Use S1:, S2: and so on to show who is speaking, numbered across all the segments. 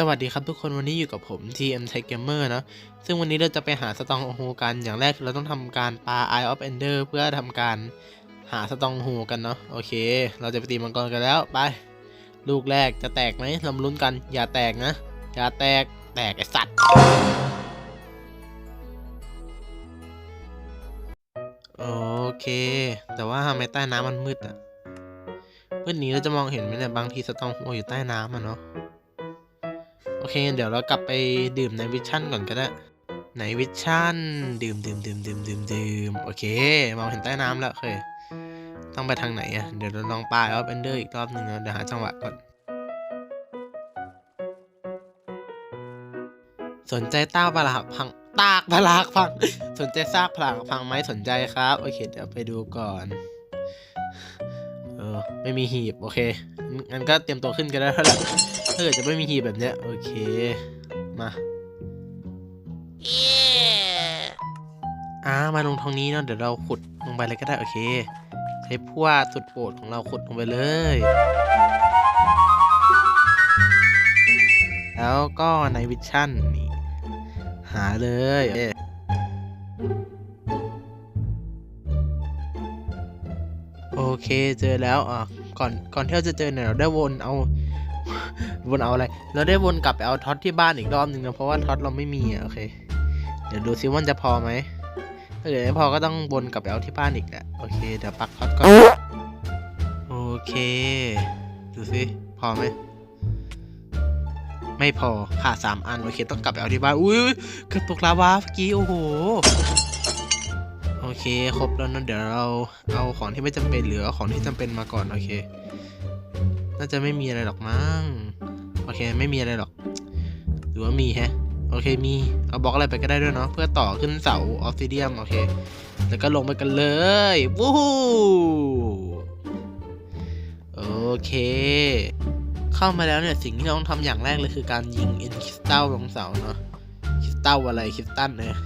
S1: สวัสดีครับทุกคนวันนี้อยู่กับผม TM Tech Gamer เนะซึ่งวันนี้เราจะไปหาสตองโฮกันอย่างแรกคือเราต้องทำการปา Eye of Ender เพื่อทำการหาสตองโฮกันเนาะโอเค เราจะไปตีมังกรกันแล้วไปลูกแรกจะแตกไหมเรามลุ้นกัน อย่าแตกนะ อย่าแตกแตกไอสัตว์โอเค แต่ว่าทำไมใต้น้ำมันมืดอะมืดนี้เราจะมองเห็นไหมเนี่ยบางทีสตองโฮอยู่ใต้น้ำอะเนาะ โอเค เดี๋ยวเรากลับไปดื่มในวิชั่นก่อนก็ได้ในวิชั่นดื่มดื่มดื่มดื่มดื่มดื่มโอเคมองเห็นใต้น้ำแล้วเคยต้องไปทางไหนอะเดี๋ยวเราลองปลายออฟเอนเดอร์อีกรอบหนึ่งนะเดี๋ยวหาจังหวะก่อน สนใจต้าปลาหักพังตากปลาหักพัง สนใจซากปลาหักพังไหมสนใจครับ โอเคเดี๋ยวไปดูก่อน เออ ไม่มีหีบ โอเคงั้นก็เตรียมตัวขึ้นกันได้แล้ว ถ้าเกิดจะไม่มีหีบแบบเนี้ย โอเค มาอ่ามาลงทางนี้เนาะเดี๋ยวเราขุดลงไปเลยก็ได้โอเค ใช้พวกสุดโปรดของเราขุดลงไปเลย แล้วก็ในวิชั่นนี่หาเลยเอ๊ะโอเคเจอแล้วอะก่อนก่อนที่เราจะเจอเนี่ยเราได้วนเอา วนเอาอะไร เราได้วนกลับไปเอาท็อตที่บ้านอีกรอบหนึ่งนะเพราะว่าท็อตเราไม่มีอะโอเค เดี๋ยวดูซิว่ามันจะพอไหมถ้าเกิดไม่พอก็ต้องวนกลับไปเอาที่บ้านอีกแหละโอเคเดี๋ยวปักท็อตก่อนโอเค ดูซิพอไหมไม่พอขาดสามอัน โอเคต้องกลับไปเอาที่บ้านอุ้ยเกือบตกลาวาเมื่อกี้โอ้โหโอเคครบแล้วนะเดี๋ยวเราเอาของที่ไม่จำเป็นเหลือเอาของที่จำเป็นมาก่อนโอเค น่าจะไม่มีอะไรหรอกมั้ง โอเคไม่มีอะไรหรอกหรือว่ามีแฮะโอเคมีเอาบล็อกอะไรไปก็ได้ด้วยเนาะเพื่อต่อขึ้นเสาออฟซิเดียมโอเค แล้วก็ลงไปกันเลยวู้ฮูโอเค เข้ามาแล้วเนี่ยสิ่งที่เราต้องทำอย่างแรกเลยคือการยิงเอ็นคริสตัลลงเสาเนาะคริสตัลอะไรคริสตัลเนี่ย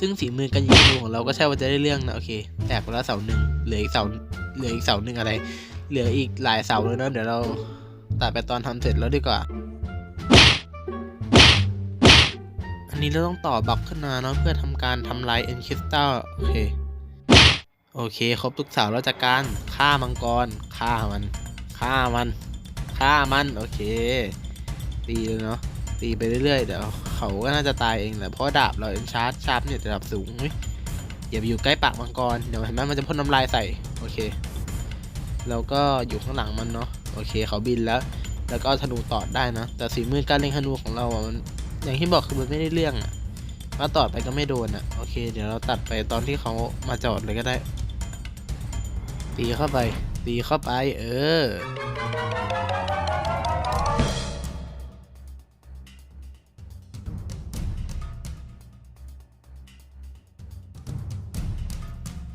S1: ซึ่งฝีมือการยิงของเราก็ใช่ว่าจะได้เรื่องนะโอเคแตกไปแล้วเสาหนึ่งเหลืออีกเสาเหลืออีกเสาหนึ่งอะไร เหลืออีกหลายเสาเลยเนอะเดี๋ยวเราตัดไปตอนทำเสร็จแล้วดีกว่า นนี้เราต้องต่อบล็อกขึ้นมาเนาะเพื่อทำการทำลายเอ็นคริสตัลโอเค โอเค ครบทุกเสาแล้วจากการฆ่ามังกรฆ่ามันฆ่ามันฆ่ามัน โอเค ตีเลยเนาะตีไปเรื่อยๆ เดี๋ยวเขาก็น่าจะตายเองแหละเพราะดาบเราเอ็นชาร์จชาร์ปเนี่ยระดับสูงอย่าไปอยู่ใกล้ปากมังกรเดี๋ยวเห็นไหมมันจะพ่นน้ำลายใส่โอเคแล้วก็อยู่ข้างหลังมันเนาะโอเคเขาบินแล้ว แล้วก็ธนูตอดได้นะ แต่สีมือการเล็งธนูของเราอะมัน อย่างที่บอกคือมันไม่ได้เรื่องอะถ้าตอดไปก็ไม่โดนอะโอเค เดี๋ยวเราตัดไปตอนที่เขามาจอดเลยก็ได้ ตีเข้าไป ตีเข้าไป เออ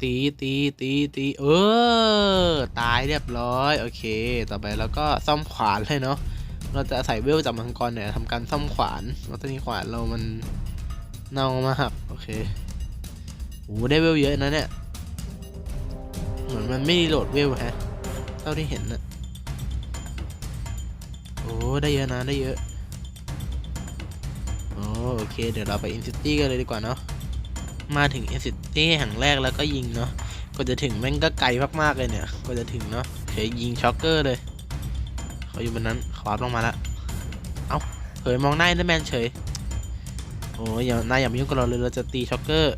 S1: ตีตีตีตีเออ ตายเรียบร้อย โอเค ต่อไปแล้วก็ซ่อมขวานเลยเนาะ เราจะใส่เวลจากมังกรเนี่ยทำการซ่อมขวานเราะตอนนี้ขวานเรามันเน่ามากโอเคโอ้ได้เวลเยอะนะเนี่ยเหมือนมันไม่โหลดเวลฮะเท่าที่เห็นนะโอ้ได้เยอะนะได้เยอะโอโอเค เดี๋ยวเราไปอินซิตี้กันเลยดีกว่าเนาะมาถึงอินซิตี้แห่งแรกแล้วก็ยิงเนาะก็จะถึงแม่งก็ไกลมากๆเลยเนี่ยก็จะถึงเนาะเคยิงช็อกเกอร์เลย เขาอยู่บนนั้นขวาลงมาละเอ้าเผยมองหน้าเอนเดอร์แมนเฉยโอ้ยอย่านายอย่ามายุ่งกับเราเลยเราจะตีช็อกเกอร์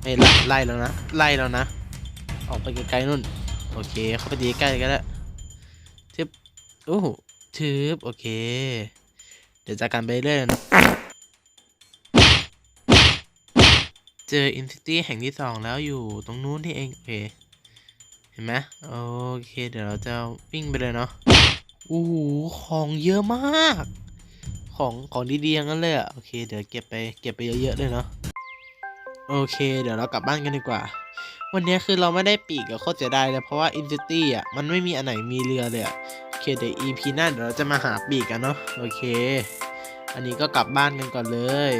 S1: ไม่ไล่แล้วนะไล่แล้วนะออกไปไกลๆนู่นโอเคเข้าไปตีใกล้กันแล้วทึบโอ้ทึบโอเค เดี๋ยวจากกันไปเรื่อยนะเจออินซิตี้แห่งที่สองแล้วอยู่ตรงนู้นที่เองโอเคเห็นไหมโอเค เดี๋ยวเราจะวิ่งไปเลยเนาะ โอ้โหของเยอะมาก ของของดีๆอย่างนั้นเลยอะโอเค เดี๋ยวเก็บไปเก็บไปเยอะๆเลยเนาะโอเค เดี๋ยวเรากลับบ้านกันดีกว่า วันนี้คือเราไม่ได้ปีกกับโคตรเสียดายเลยเพราะว่าอินซิตี้อะมันไม่มีอันไหนมีเรือเลยอะโอเคเดี๋ยว EP หน้าเดี๋ยวเราจะมาหาปีกกันเนาะโอเค อันนี้ก็กลับบ้านกันก่อนเลย